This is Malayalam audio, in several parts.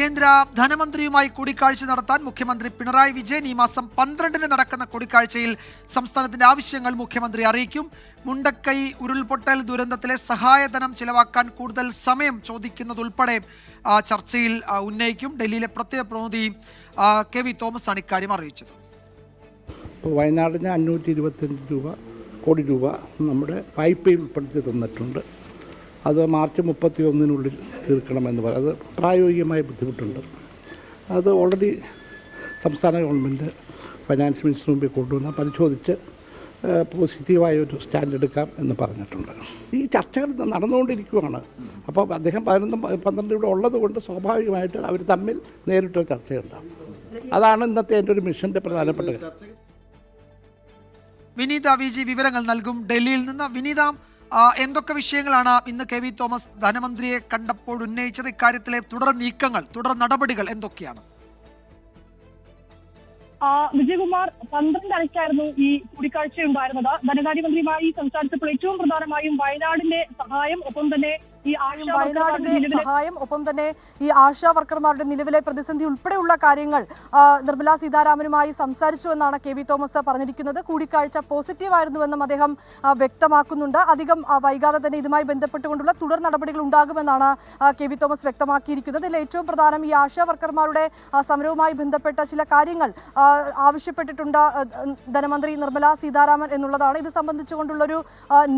കേന്ദ്ര ധനമന്ത്രിയുമായി കൂടിക്കാഴ്ച നടത്താൻ മുഖ്യമന്ത്രി പിണറായി വിജയൻ ഈ മാസം പന്ത്രണ്ടിന് നടക്കുന്ന കൂടിക്കാഴ്ചയിൽ സംസ്ഥാനത്തിന്റെ ആവശ്യങ്ങൾ മുഖ്യമന്ത്രി അറിയിക്കും. മുണ്ടക്കൈ ഉരുൾപൊട്ടൽ ദുരന്തത്തിലെ സഹായധനം ചിലവാക്കാൻ കൂടുതൽ സമയം ചോദിക്കുന്നതുൾപ്പെടെ ചർച്ചയിൽ ഉന്നയിക്കും. ഡൽഹിയിലെ പ്രത്യേക പ്രതിനിധി കെ വി തോമസ് ആണ് ഇക്കാര്യം അറിയിച്ചത്. വയനാടിന് അഞ്ഞൂറ്റി ഇരുപത്തഞ്ച് രൂപ കോടി രൂപ നമ്മുടെ വായ്പയിൽ ഉൾപ്പെടുത്തി തന്നിട്ടുണ്ട്. അത് മാർച്ച് മുപ്പത്തി ഒന്നിനുള്ളിൽ തീർക്കണമെന്ന് പറയും അത് പ്രായോഗികമായ ബുദ്ധിമുട്ടുണ്ട്. അത് ഓൾറെഡി സംസ്ഥാന ഗവൺമെന്റ് ഫൈനാൻസ് മിനിസ്റ്റർ മുമ്പിൽ കൊണ്ടുവന്ന് പരിശോധിച്ച് പോസിറ്റീവായ ഒരു സ്റ്റാൻഡ് എടുക്കാം എന്ന് പറഞ്ഞിട്ടുണ്ട്. ഈ ചർച്ചകൾ നടന്നുകൊണ്ടിരിക്കുകയാണ് അപ്പോൾ അദ്ദേഹം പതിനൊന്നും പന്ത്രണ്ട് ഇവിടെ ഉള്ളത് കൊണ്ട് സ്വാഭാവികമായിട്ട് അവർ തമ്മിൽ നേരിട്ടൊരു ചർച്ചയുണ്ടാകും അതാണ് ഇന്നത്തെ എന്റെ ഒരു മിഷന്റെ പ്രധാനപ്പെട്ട വിനീത വി ജി വിവരങ്ങൾ നൽകും. ഡൽഹിയിൽ നിന്ന് വിനീത എന്തൊക്കെ വിഷയങ്ങളാണ് ഇന്ന് കെ വി തോമസ് ധനമന്ത്രിയെ കണ്ടപ്പോൾ ഉന്നയിച്ചത്? ഇക്കാര്യത്തിലെ തുടർ നീക്കങ്ങൾ തുടർ നടപടികൾ എന്തൊക്കെയാണ്? വിജയകുമാർ പന്ത്രണ്ടരയ്ക്കായിരുന്നു ഈ കൂടിക്കാഴ്ച ഉണ്ടായിരുന്നത്. ധനകാര്യമന്ത്രിയുമായി സംസാരിച്ചപ്പോൾ ഏറ്റവും പ്രധാനമായും വയനാടിന്റെ സഹായം ഒപ്പം തന്നെ ഈ വയനാടിന്റെ സഹായം ഒപ്പം തന്നെ ഈ ആശാ വർക്കർമാരുടെ നിലവിലെ പ്രതിസന്ധി ഉൾപ്പെടെയുള്ള കാര്യങ്ങൾ നിർമ്മലാ സീതാരാമനുമായി സംസാരിച്ചു എന്നാണ് കെ വി തോമസ് പറഞ്ഞിരിക്കുന്നത്. കൂടിക്കാഴ്ച പോസിറ്റീവ് ആയിരുന്നുവെന്നും അദ്ദേഹം വ്യക്തമാക്കുന്നുണ്ട്. അധികം വൈകാതെ തന്നെ ഇതുമായി ബന്ധപ്പെട്ടുകൊണ്ടുള്ള തുടർ നടപടികൾ ഉണ്ടാകുമെന്നാണ് കെ വി തോമസ് വ്യക്തമാക്കിയിരിക്കുന്നത്. ഇതിൽ ഏറ്റവും പ്രധാനം ഈ ആശാ വർക്കർമാരുടെ സമരവുമായി ബന്ധപ്പെട്ട ചില കാര്യങ്ങൾ ആവശ്യപ്പെട്ടിട്ടുണ്ട് ധനമന്ത്രി നിർമ്മലാ സീതാരാമൻ എന്നുള്ളതാണ്. ഇത് സംബന്ധിച്ചുകൊണ്ടുള്ളൊരു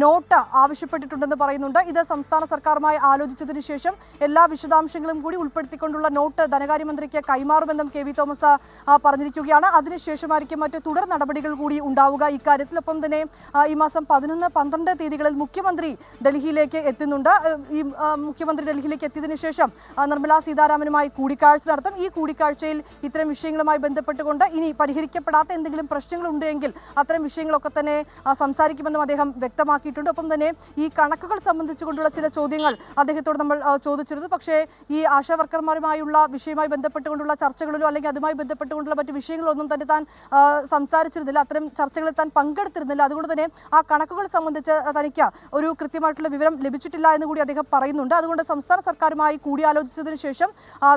നോട്ട് ആവശ്യപ്പെട്ടിട്ടുണ്ടെന്ന് പറയുന്നുണ്ട്. ഇത് സംസ്ഥാന സർക്കാരുമായി ആലോചിച്ചതിന് ശേഷം എല്ലാ വിശദാംശങ്ങളും കൂടി ഉൾപ്പെടുത്തിക്കൊണ്ടുള്ള നോട്ട് ധനകാര്യമന്ത്രിക്ക് കൈമാറുമെന്നും കെ വി തോമസ് പറഞ്ഞിരിക്കുകയാണ്. അതിനുശേഷമായിരിക്കും മറ്റ് തുടർ നടപടികൾ കൂടി ഉണ്ടാവുക. ഇക്കാര്യത്തിൽ ഒപ്പം തന്നെ ഈ മാസം പതിനൊന്ന് പന്ത്രണ്ട് തീയതികളിൽ മുഖ്യമന്ത്രി ഡൽഹിയിലേക്ക് എത്തുന്നുണ്ട്. ഈ മുഖ്യമന്ത്രി ഡൽഹിയിലേക്ക് എത്തിയതിനു ശേഷം നിർമ്മലാ സീതാരാമനുമായി കൂടിക്കാഴ്ച നടത്തും. ഈ കൂടിക്കാഴ്ചയിൽ ഇത്തരം വിഷയങ്ങളുമായി ബന്ധപ്പെട്ടുകൊണ്ട് ഇനി പരിഹരിക്കപ്പെടാത്ത എന്തെങ്കിലും പ്രശ്നങ്ങൾ ഉണ്ടെങ്കിൽ അത്തരം വിഷയങ്ങളൊക്കെ തന്നെ സംസാരിക്കുമെന്നും അദ്ദേഹം വ്യക്തമാക്കിയിട്ടുണ്ട്. ഒപ്പം തന്നെ ഈ കണക്കുകൾ സംബന്ധിച്ചുകൊണ്ടുള്ള ചില ചോദ്യങ്ങൾ അദ്ദേഹത്തോട് നമ്മൾ ചോദിച്ചിരുന്നു. പക്ഷേ ഈ ആശാ വർക്കർമാരുമായുള്ള വിഷയവുമായി ബന്ധപ്പെട്ടുകൊണ്ടുള്ള ചർച്ചകളിലോ അല്ലെങ്കിൽ അതുമായി ബന്ധപ്പെട്ടുകൊണ്ടുള്ള മറ്റ് വിഷയങ്ങളൊന്നും തന്നെ താൻ സംസാരിച്ചിരുന്നില്ല. അത്തരം ചർച്ചകളിൽ താൻ പങ്കെടുത്തിരുന്നില്ല. അതുകൊണ്ട് തന്നെ ആ കണക്കുകൾ സംബന്ധിച്ച് തനിക്ക് ഒരു കൃത്യമായിട്ടുള്ള വിവരം ലഭിച്ചിട്ടില്ല എന്ന് കൂടി അദ്ദേഹം പറയുന്നുണ്ട്. അതുകൊണ്ട് സംസ്ഥാന സർക്കാരുമായി കൂടിയാലോചിച്ചതിന് ശേഷം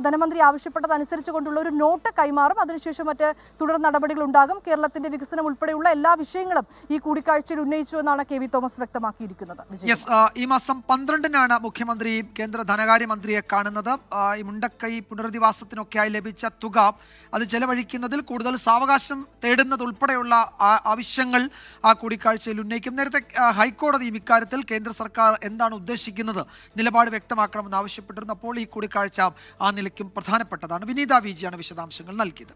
ധനമന്ത്രി ആവശ്യപ്പെട്ടതനുസരിച്ച് കൊണ്ടുള്ള ഒരു നോട്ട് കൈമാറും. അതിനുശേഷം മറ്റ് തുടർ നടപടികൾ ഉണ്ടാകും. കേരളത്തിന്റെ വികസനം ഉൾപ്പെടെയുള്ള എല്ലാ വിഷയങ്ങളും ഈ കൂടിക്കാഴ്ചയിൽ ഉന്നയിച്ചു എന്നാണ് കെ വി തോമസ് വ്യക്തമാക്കിയിരിക്കുന്നത്. ഈ മാസം പന്ത്രണ്ടിനാണ് മുഖ്യമന്ത്രി കേന്ദ്ര ധനകാര്യമന്ത്രിയെ കാണുന്നത്. ഈ മുണ്ടക്കൈ പുനരധിവാസത്തിനൊക്കെയായി ലഭിച്ച തുക അത് ചെലവഴിക്കുന്നതിൽ കൂടുതൽ സാവകാശം തേടുന്നതുൾപ്പെടെയുള്ള ആവശ്യങ്ങൾ ആ കൂടിക്കാഴ്ചയിൽ ഉന്നയിക്കും. നേരത്തെ ഹൈക്കോടതി ഇക്കാര്യത്തിൽ കേന്ദ്ര സർക്കാർ എന്താണ് ഉദ്ദേശിക്കുന്നത് നിലപാട് വ്യക്തമാക്കണമെന്ന് ആവശ്യപ്പെട്ടിരുന്നപ്പോൾ ഈ കൂടിക്കാഴ്ച ആ നിലയ്ക്കും പ്രധാനപ്പെട്ടതാണ്. വിനീത വിജിയാണ് വിശദാംശങ്ങൾ നൽകിയത്.